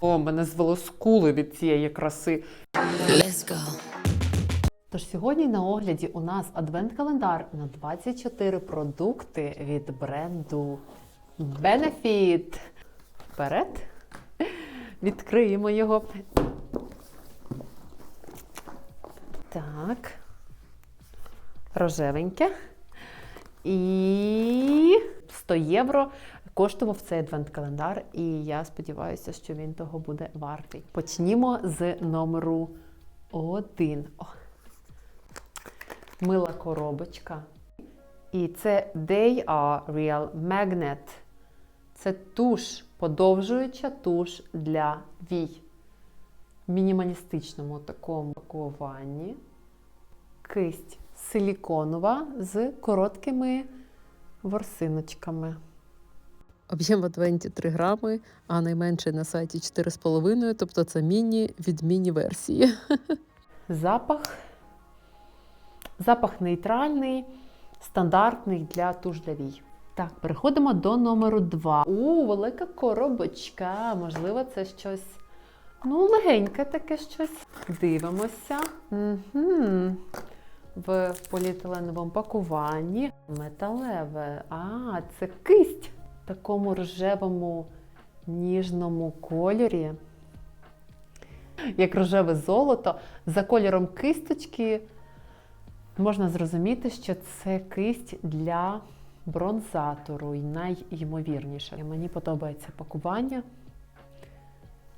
О, мене звело скули від цієї краси. Let's go. Тож сьогодні на огляді у нас адвент-календар на 24 продукти від бренду Benefit. Вперед. Відкриємо його. Так. Рожевеньке. І 100 євро коштував цей адвент-календар, і я сподіваюся, що він того буде вартий. Почнімо з номеру 1. О, мила коробочка. І це They Are Real Magnet. Це туш, подовжуюча туш для вій. В мінімалістичному такому пакуванні. Кисть силіконова з короткими ворсиночками. Об'єм адвенті 3 грами, а найменший на сайті 4,5, тобто це міні від міні-версії. Запах. Запах нейтральний, стандартний для туш для вій. Так, переходимо до номеру 2. У, велика коробочка. Можливо, це щось. Ну, легеньке таке щось. Дивимося. Угу. В поліетиленовому пакуванні. Металеве. А, це кисть такому рожевому ніжному кольорі. Як рожеве золото. За кольором кисточки можна зрозуміти, що це кисть для бронзатору і найймовірніше. Мені подобається пакування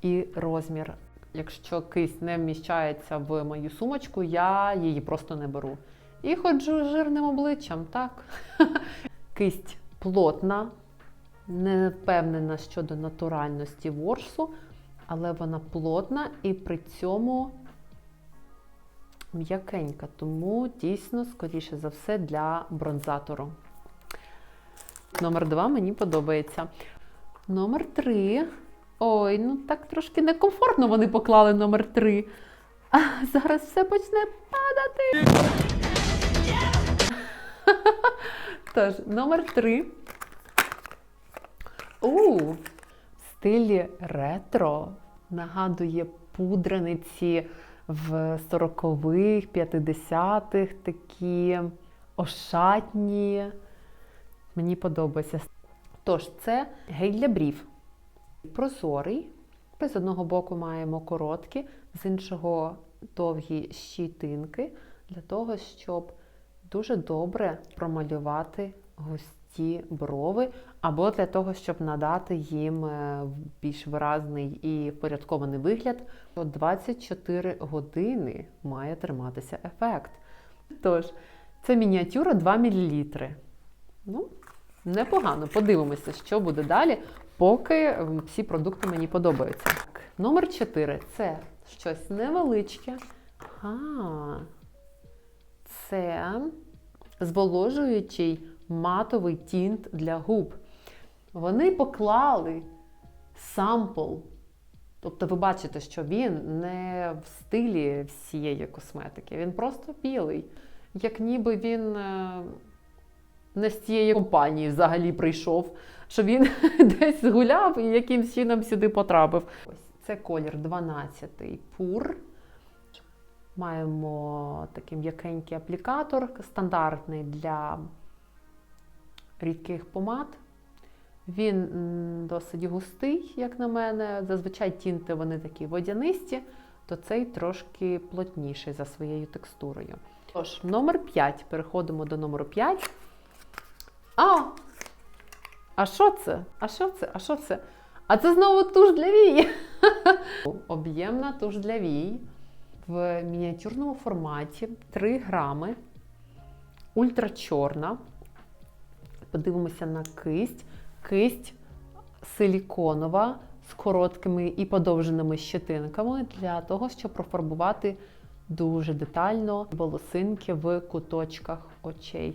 і розмір. Якщо кисть не вміщається в мою сумочку, я її просто не беру. І ходжу жирним обличчям, так. Кисть плотна, не впевнена щодо натуральності ворсу, але вона плотна і при цьому м'якенька, тому дійсно, скоріше за все, для бронзатору. Номер два мені подобається. Номер три. Ой, ну так трошки некомфортно вони поклали номер три. А зараз все почне падати. Тож, номер три. У, в стилі ретро нагадує пудрениці в 40-х, 50-х, такі ошатні. Мені подобається. Тож, це гель для брів. Прозорий. З одного боку маємо короткі, з іншого довгі щітинки для того, щоб дуже добре промалювати густі брови, або для того, щоб надати їм е, більш виразний і впорядкований вигляд. 24 години має триматися ефект. Тож, це мініатюра 2 мл. Ну, непогано. Подивимося, що буде далі, поки всі продукти мені подобаються. Так, Номер 4 це щось невеличке. А, це зволожуючий матовий тінт для губ. Вони поклали сампл. Тобто ви бачите, що він не в стилі всієї косметики, він просто білий. Як ніби він е, не з цієї компанії взагалі прийшов, що він десь гуляв і якимсь чином сюди потрапив. Ось це колір 12-й пур. Маємо такий м'якенький аплікатор, стандартний для рідких помад. Він досить густий, як на мене. Зазвичай тінти вони такі водянисті, то цей трошки плотніший за своєю текстурою. Тож, номер 5. Переходимо до номеру 5. А! А що це? А що це? А що це? А це знову туш для вій. Об'ємна туш для вій в мініатюрному форматі 3 грами. Ультрачорна. Подивимося на кисть. Кисть силіконова з короткими і подовженими щетинками для того, щоб профарбувати дуже детально волосинки в куточках очей.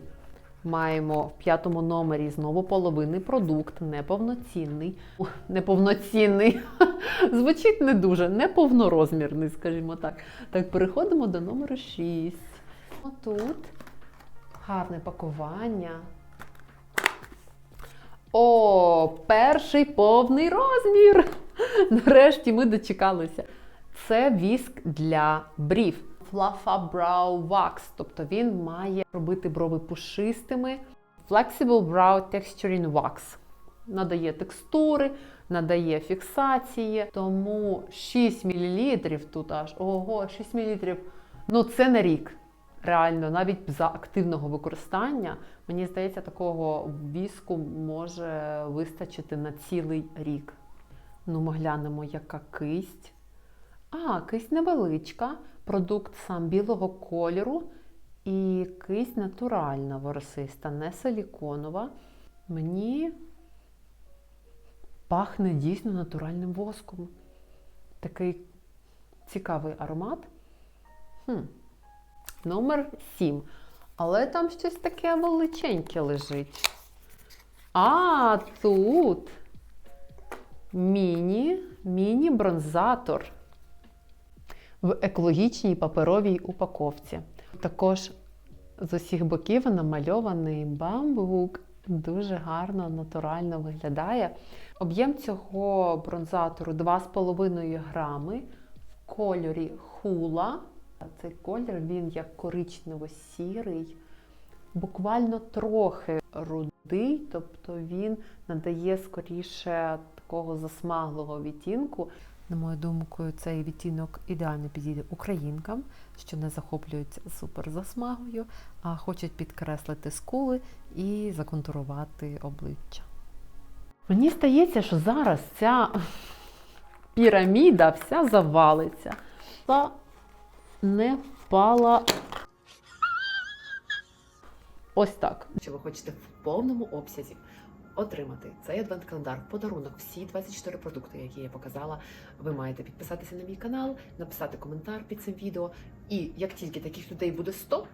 Маємо в п'ятому номері знову половинний продукт, неповноцінний. Неповноцінний. Звучить не дуже, неповнорозмірний, скажімо так. Так, переходимо до номеру 6. Отут гарне пакування. О, перший повний розмір. Нарешті ми дочекалися. Це віск для брів. Fluffa Brow Wax, тобто він має робити брови пушистими. Flexible Brow Texturing Wax. Надає текстури, надає фіксації. Тому 6 мл тут аж ого, 6 мл. Ну це на рік. Реально, навіть за активного використання, мені здається, такого віску може вистачити на цілий рік. Ну, ми глянемо, яка кисть. А, кисть невеличка, продукт сам білого кольору. І кисть натуральна ворсиста, не силіконова. Мені пахне дійсно натуральним воском. Такий цікавий аромат. Хм. Номер 7. Але там щось таке величеньке лежить. А, тут міні, міні-бронзатор в екологічній паперовій упаковці. Також з усіх боків намальований бамбук. Дуже гарно, натурально виглядає. Об'єм цього бронзатору 2,5 грами в кольорі хула. Цей колір він як коричнево-сірий, буквально трохи рудий, тобто він надає скоріше такого засмаглого відтінку. На мою думку, цей відтінок ідеально підійде українкам, що не захоплюються супер засмагою, а хочуть підкреслити скули і законтурувати обличчя. Мені здається, що зараз ця піраміда вся завалиться. Не впала. Ось так. Якщо ви хочете в повному обсязі отримати цей адвент-календар в подарунок, всі 24 продукти, які я показала, ви маєте підписатися на мій канал, написати коментар під цим відео. І як тільки таких людей буде 100,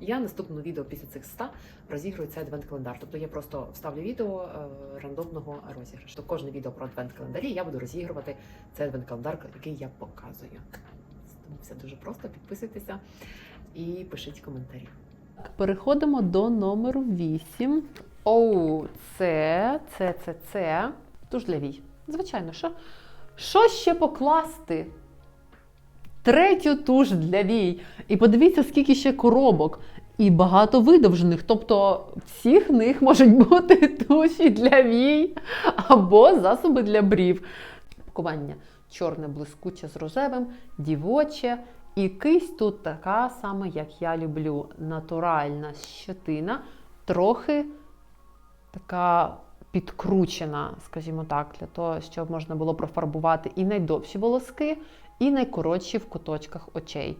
я наступному відео після цих 100 розіграю цей адвент-календар. Тобто я просто вставлю відео е, рандомного розіграшу. То кожне відео про адвент-календарі я буду розігрувати цей адвент-календар, який я показую. Тому все дуже просто. Підписуйтеся і пишіть коментарі. Переходимо до номеру 8. Оу, це, це, це, це. Туш для вій. Звичайно, що? Що ще покласти? Третю туш для вій. І подивіться, скільки ще коробок. І багато видовжених. Тобто всіх них можуть бути туші для вій або засоби для брів. Пакування чорне блискуче з рожевим, дівоче. І кисть тут така сама, як я люблю. Натуральна щетина, трохи така підкручена, скажімо так, для того, щоб можна було профарбувати і найдовші волоски, і найкоротші в куточках очей.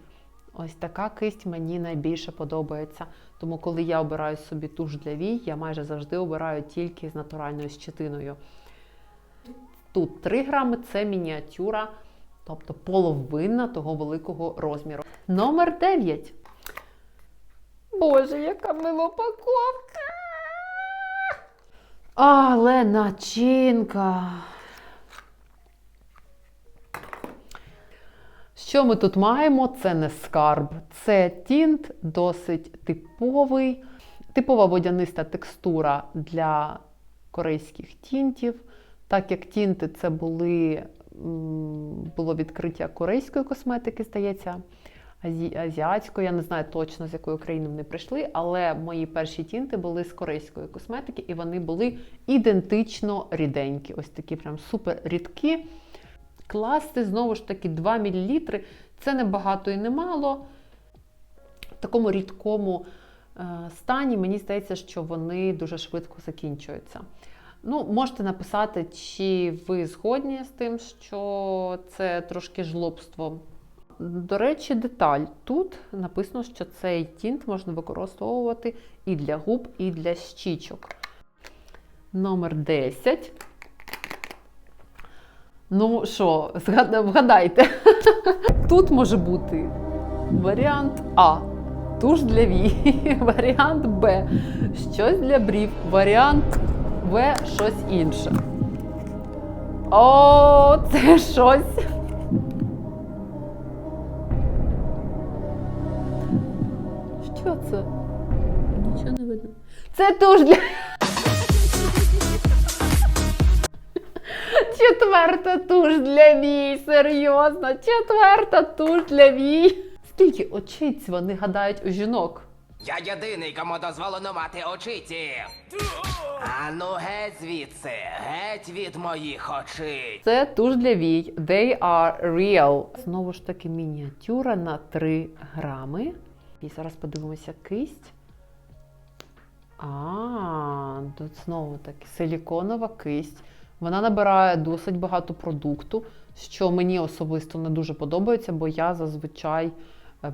Ось така кисть мені найбільше подобається. Тому, коли я обираю собі туш для вій, я майже завжди обираю тільки з натуральною щетиною. Тут 3 грами це мініатюра, тобто половина того великого розміру. Номер 9. Боже, яка мила упаковка! Але начинка. Що ми тут маємо? Це не скарб. Це тінт, досить типовий, типова водяниста текстура для корейських тінтів. Так як тінти це були, було відкриття корейської косметики, здається, азі- азіатської, я не знаю точно з якої країни вони прийшли, але мої перші тінти були з корейської косметики, і вони були ідентично ріденькі. Ось такі прям супер рідкі. Класти знову ж таки 2 мл. Це не багато і не мало. В такому рідкому е, стані мені здається, що вони дуже швидко закінчуються. Ну, можете написати, чи ви згодні з тим, що це трошки жлобство. До речі, деталь. Тут написано, що цей тінт можна використовувати і для губ, і для щічок. Номер 10. Ну що, вгадайте. Тут може бути варіант А. Туш для вій, варіант Б. Щось для брів, варіант В. Щось інше. О, це щось. Що це? Нічого не видно. Це туш для. Четверта туш для вій, серйозно, четверта туш для вій. Скільки очиць вони гадають у жінок? Я єдиний, кому дозволено мати очиці. Ану геть звідси, геть від моїх очиць. Це туш для вій. They are real. Знову ж таки, мініатюра на 3 грами. І зараз подивимося кисть. А, тут знову таки силіконова кисть. Вона набирає досить багато продукту, що мені особисто не дуже подобається, бо я зазвичай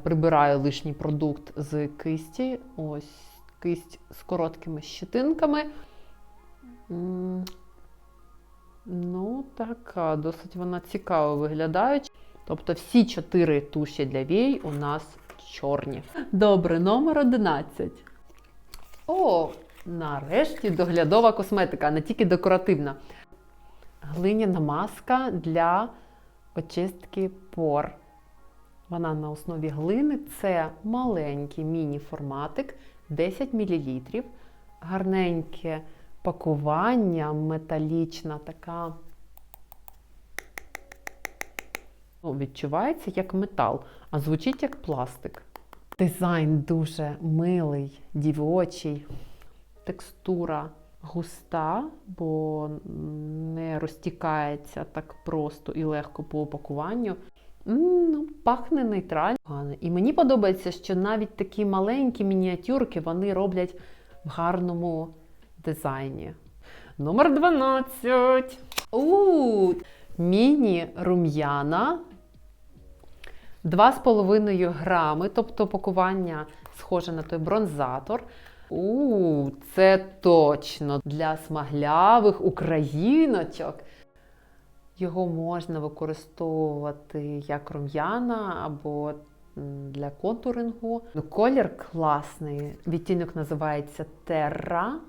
прибираю лишній продукт з кисті. Ось кисть з короткими щетинками. Ну, така, досить вона цікаво виглядає. Тобто всі чотири туші для вій у нас чорні. Добре, номер 11. О, нарешті доглядова косметика, не тільки декоративна. Глиняна маска для очистки пор. Вона на основі глини. Це маленький міні-форматик 10 мл. Гарненьке пакування, металічна така. Ну, відчувається як метал, а звучить як пластик. Дизайн дуже милий, дівочий, текстура густа, бо не розтікається так просто і легко по упакуванню. Ну, пахне нейтрально. І мені подобається, що навіть такі маленькі мініатюрки вони роблять в гарному дизайні. Номер 12. У міні-рум'яна 2,5 грами, тобто пакування схоже на той бронзатор. У, це точно для смаглявих україночок. Його можна використовувати як рум'яна або для контурингу. Ну, Колір класний. Відтінок називається Терра.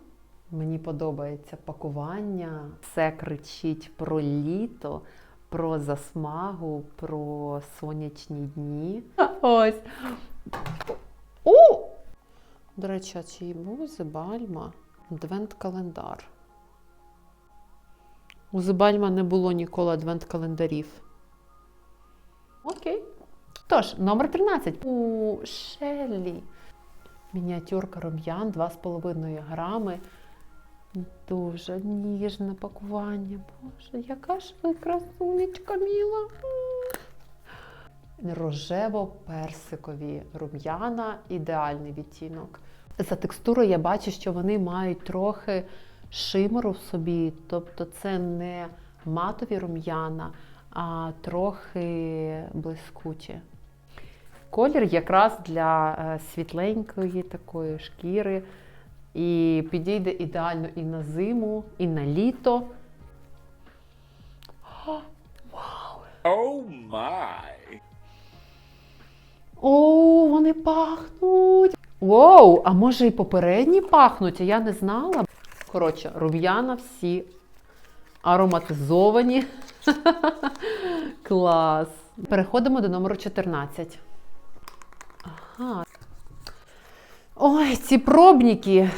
Мені подобається пакування. Все кричить про літо, про засмагу, про сонячні дні. Ось. О! До речі, а чи був Зебальма? Адвент-календар. У Зебальма не було ніколи адвент-календарів. Окей. Тож, номер 13. У Шеллі. Мініатюрка рум'ян 2,5 грами. Дуже ніжне пакування. Боже, яка ж ви красунечка міла. Рожево-персикові рум'яна, ідеальний відтінок. За текстурою я бачу, що вони мають трохи шимеру в собі, тобто це не матові рум'яна, а трохи блискучі. Колір якраз для е, світленької такої шкіри. І підійде ідеально і на зиму, і на літо. Oh my. О, вони пахнуть! Воу, а може і попередні пахнуть, а я не знала. Коротше, рум'яна всі ароматизовані. Клас. Переходимо до номеру 14. Ага. Ой, ці пробники.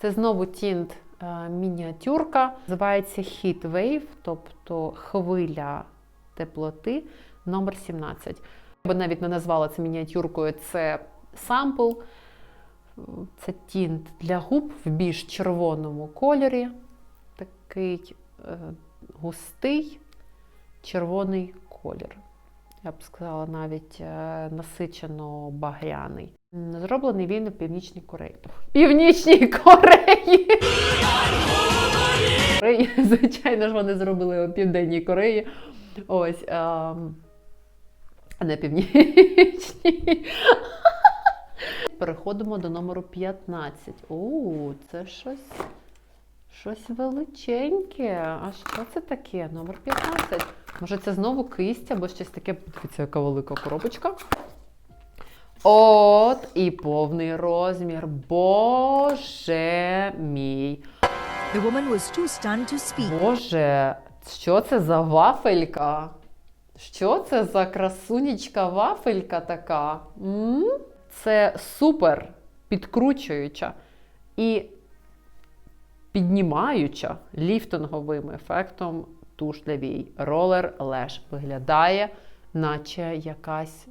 Це знову тінт е, мініатюрка. Називається Heat Wave, тобто хвиля теплоти номер 17. Я би навіть не назвала це мініатюркою, це сампл. Це тінт для губ в більш червоному кольорі. Такий е, густий червоний колір. Я б сказала, навіть е, насичено багряний. Зроблений він у Північній Кореї. Північній Кореї! Звичайно ж, вони зробили у Південній Кореї. Ось. ем, А не північній. Переходимо до номеру 15. О, це щось. Щось величеньке. А що це таке? Номер 15. Може, це знову кисть або щось таке. Дивіться, яка велика коробочка. От і повний розмір. Боже мій. The woman was too stunned to speak. Боже, що це за вафелька? Що це за красунечка вафелька така? М? Це супер підкручуюча і піднімаюча ліфтинговим ефектом туш для вій. Ролер Леш виглядає, наче якась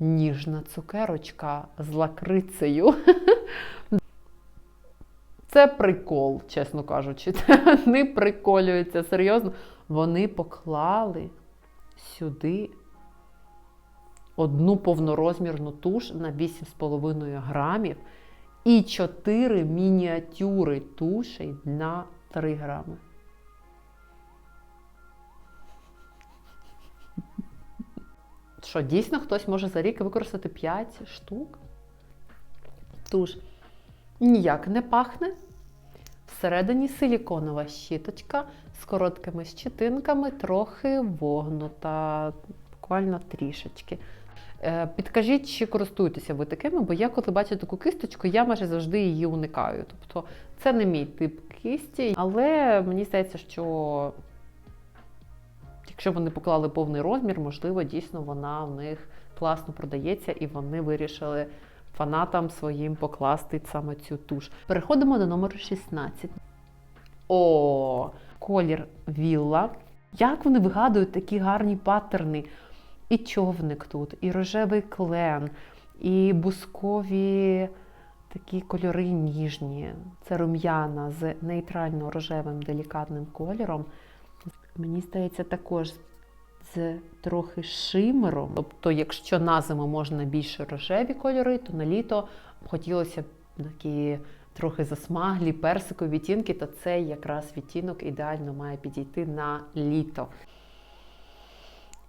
ніжна цукерочка з лакрицею. Це прикол, чесно кажучи. Це Вони приколюються серйозно. Вони поклали сюди одну повнорозмірну туш на 8,5 грамів і 4 мініатюри тушей на 3 грами. Що, дійсно хтось може за рік використати 5 штук? Туш ніяк не пахне. Всередині силіконова щіточка з короткими щетинками, трохи вогнута, буквально трішечки. Е, Підкажіть, чи користуєтеся ви такими, бо я, коли бачу таку кисточку, я майже завжди її уникаю. Тобто це не мій тип кисті, але мені здається, що якщо вони поклали повний розмір, можливо, дійсно вона в них класно продається, і вони вирішили фанатам своїм покласти саме цю туш. Переходимо до номеру 16. О, колір Вілла. Як вони вигадують такі гарні паттерни? І човник тут, і рожевий клен, і бускові такі кольори ніжні. Це рум'яна з нейтрально рожевим делікатним кольором. Мені здається, також з трохи шимером. Тобто, якщо на зиму можна більше рожеві кольори, то на літо хотілося б такі трохи засмаглі, персикові відтінки, то цей якраз відтінок ідеально має підійти на літо.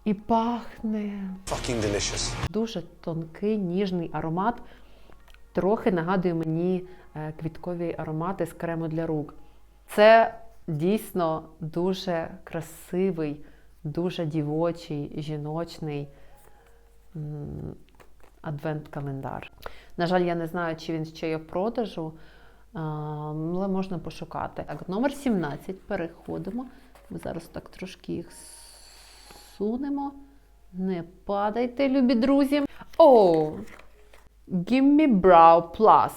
І пахне Fucking delicious. дуже тонкий, ніжний аромат. Трохи нагадує мені е, квіткові аромати з крему для рук. Це дійсно дуже красивий, дуже дівочий, жіночний адвент-календар. На жаль, я не знаю, чи він ще є в продажу, але можна пошукати. Так, номер 17 переходимо. Ми зараз так трошки їх сунемо. Не падайте, любі друзі. О! Gimme Brow Plus.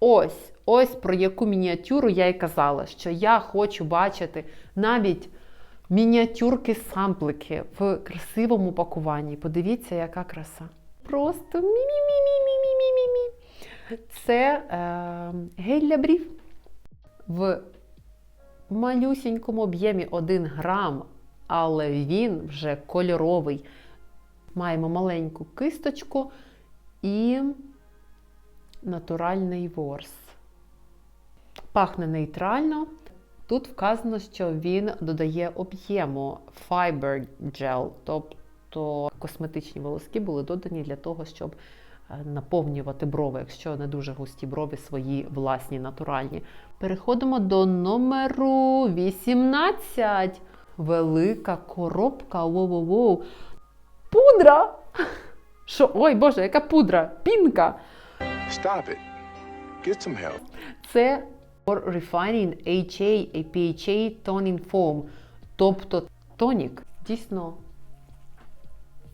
Ось, ось про яку мініатюру я й казала, що я хочу бачити навіть мініатюрки-самплики в красивому пакуванні. Подивіться, яка краса. Просто мі-мі-мі-мі-мі-мі-мі. Це е, гель для брів в малюсінькому об'ємі 1 грам, але він вже кольоровий. Маємо маленьку кисточку і натуральний ворс. Пахне нейтрально. Тут вказано, що він додає об'єму Fiber Gel, тобто косметичні волоски були додані для того, щоб е, наповнювати брови, якщо не дуже густі брови свої власні натуральні. Переходимо до номеру 18. Велика коробка. Воу-воу-воу. Пудра! Що? Ой, Боже, яка пудра? Пінка! Stop it. Get some help. Це for Refining HA APHA Toning Foam. Тобто тонік дійсно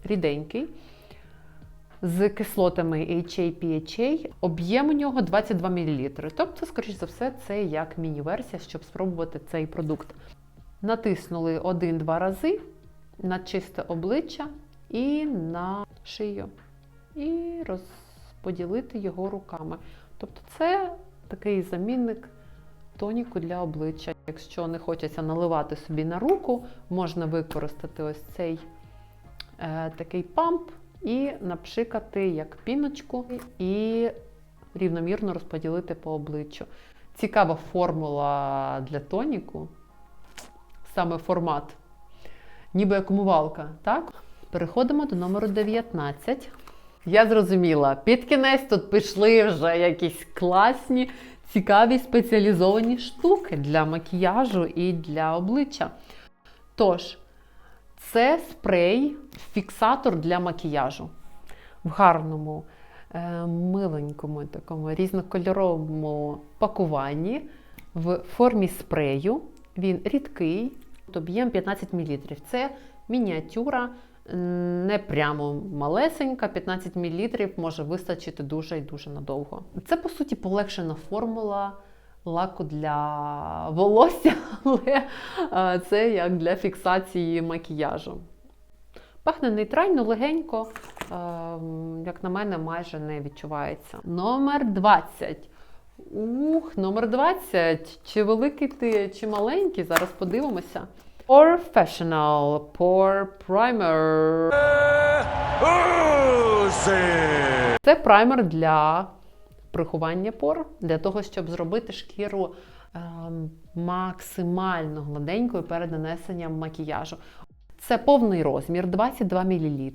ріденький. З кислотами HA PHA. Об'єм у нього 22 мл. Тобто, скоріш за все, це як міні-версія, щоб спробувати цей продукт. Натиснули один-два рази на чисте обличчя і на шию. І розподілити його руками. Тобто, це такий замінник тоніку для обличчя. Якщо не хочеться наливати собі на руку, можна використати ось цей е, такий памп і напшикати як піночку і рівномірно розподілити по обличчю. Цікава формула для тоніку, саме формат, ніби як умивалка, так? Переходимо до номеру 19. Я зрозуміла, під кінець тут пішли вже якісь класні, цікаві спеціалізовані штуки для макіяжу і для обличчя. Тож, це спрей, фіксатор для макіяжу в гарному, е, миленькому, такому різнокольоровому пакуванні в формі спрею. Він рідкий, об'єм 15 мл. Це мініатюра, не прямо малесенька, 15 мл може вистачити дуже і дуже надовго. Це, по суті, полегшена формула лаку для волосся, але це як для фіксації макіяжу. Пахне нейтрально, легенько, як на мене, майже не відчувається. Номер 20. Ух, номер 20. Чи великий ти, чи маленький? Зараз подивимося. Professional Pore Primer. Це праймер для приховання пор, для того, щоб зробити шкіру ем, максимально гладенькою перед нанесенням макіяжу. Це повний розмір 22 мл.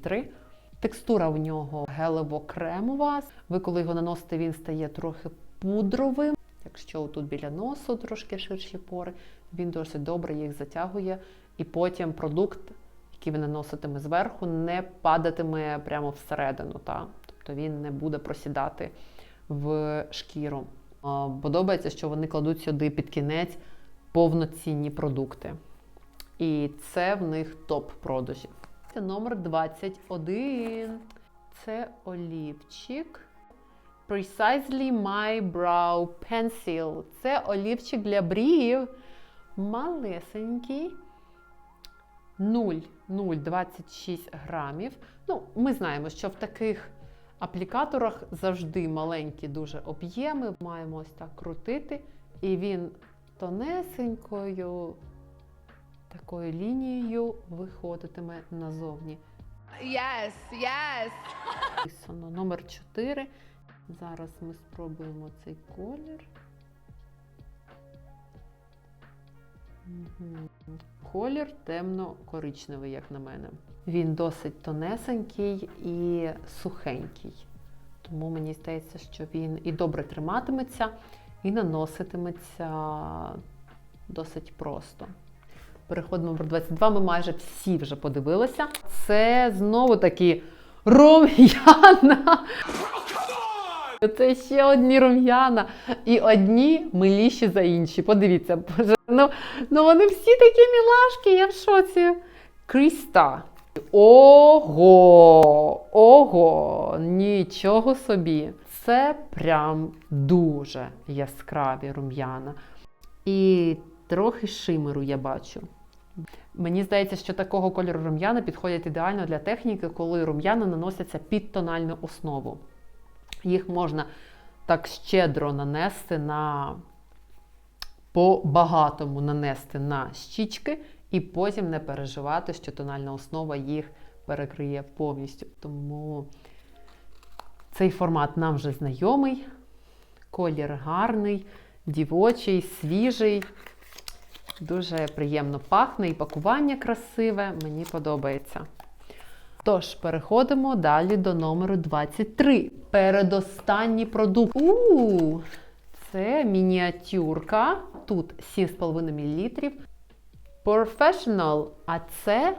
Текстура у нього гелево-кремова. Ви, коли його наносите, він стає трохи пудровим. Якщо тут біля носу трошки ширші пори, він досить добре їх затягує. І потім продукт, який ви наноситиме зверху, не падатиме прямо всередину. Та? Тобто він не буде просідати в шкіру. Подобається, що вони кладуть сюди під кінець повноцінні продукти. І це в них топ продажів. Це номер 21. Це олівчик. Precisely My Brow Pencil. Це олівчик для брів. Малесенький. 0, 0,26 грамів. Ну, ми знаємо, що в таких аплікаторах завжди маленькі дуже об'єми. Маємо ось так крутити, і він тонесенькою такою лінією виходитиме назовні. Yes, yes. Написано номер 4. Зараз ми спробуємо цей колір. Колір темно-коричневий, як на мене. Він досить тонесенький і сухенький. Тому мені здається, що він і добре триматиметься, і наноситиметься досить просто. Переходимо до 22. Ми майже всі вже подивилися. Це знову таки рум'яна. Це ще одні рум'яна. І одні миліші за інші. Подивіться, боже, ну, ну вони всі такі мілашки, я в шоці. Кріста. Ого! Ого! Нічого собі. Це прям дуже яскраві рум'яна. І трохи шимеру я бачу. Мені здається, що такого кольору рум'яна підходять ідеально для техніки, коли рум'яна наносяться під тональну основу. Їх можна так щедро нанести на по багатому нанести на щічки, і потім не переживати, що тональна основа їх перекриє повністю. Тому цей формат нам вже знайомий. Колір гарний, дівочий, свіжий. Дуже приємно пахне і пакування красиве, мені подобається. Тож, переходимо далі до номеру 23. Передостанній продукт. У, це мініатюрка. Тут 7,5 мл. Professional, а це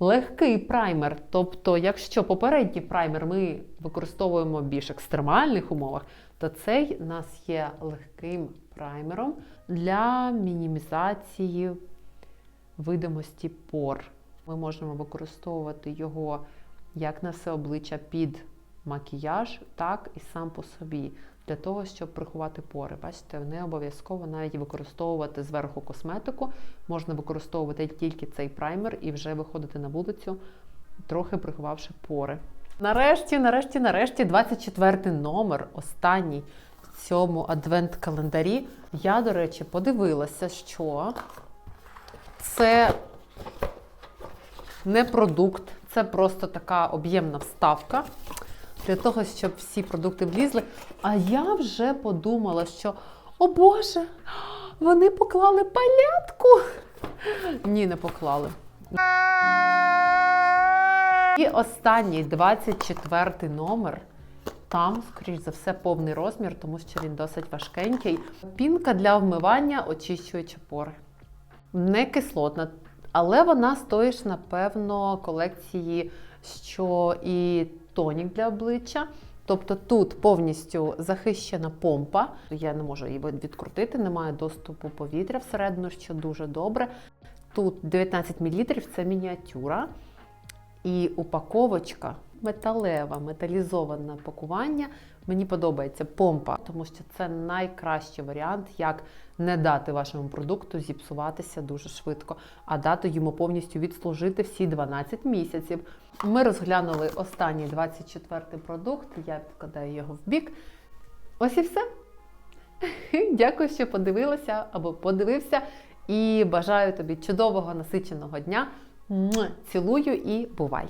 легкий праймер. Тобто, якщо попередній праймер ми використовуємо в більш екстремальних умовах, то цей у нас є легким праймером для мінімізації видимості пор. Ми можемо використовувати його як на все обличчя під макіяж, так і сам по собі, для того, щоб приховати пори. Бачите, не обов'язково навіть використовувати зверху косметику, можна використовувати тільки цей праймер і вже виходити на вулицю, трохи приховавши пори. Нарешті, нарешті, нарешті, 24 номер, останній в цьому адвент-календарі. Я, до речі, подивилася, що це не продукт, це просто така об'ємна вставка для того, щоб всі продукти влізли. А я вже подумала, що о Боже, вони поклали палятку. Ні, не поклали. І останній 24 номер. Там, скоріш за все, повний розмір, тому що він досить важкенький. Пінка для вмивання, очищуючи пори. Не кислотна, але вона з тої ж, напевно, колекції, що і тонік для обличчя. Тобто тут повністю захищена помпа. Я не можу її відкрутити, немає доступу повітря всередину, що дуже добре. Тут 19 мл це мініатюра. І упаковочка металева, металізоване пакування Мені подобається помпа, тому що це найкращий варіант, як не дати вашому продукту зіпсуватися дуже швидко, а дати йому повністю відслужити всі 12 місяців. Ми розглянули останній 24-й продукт. Я відкладаю його в бік. Ось і все. Дякую, що подивилася або подивився. І бажаю тобі чудового насиченого дня. Цілую і бувай!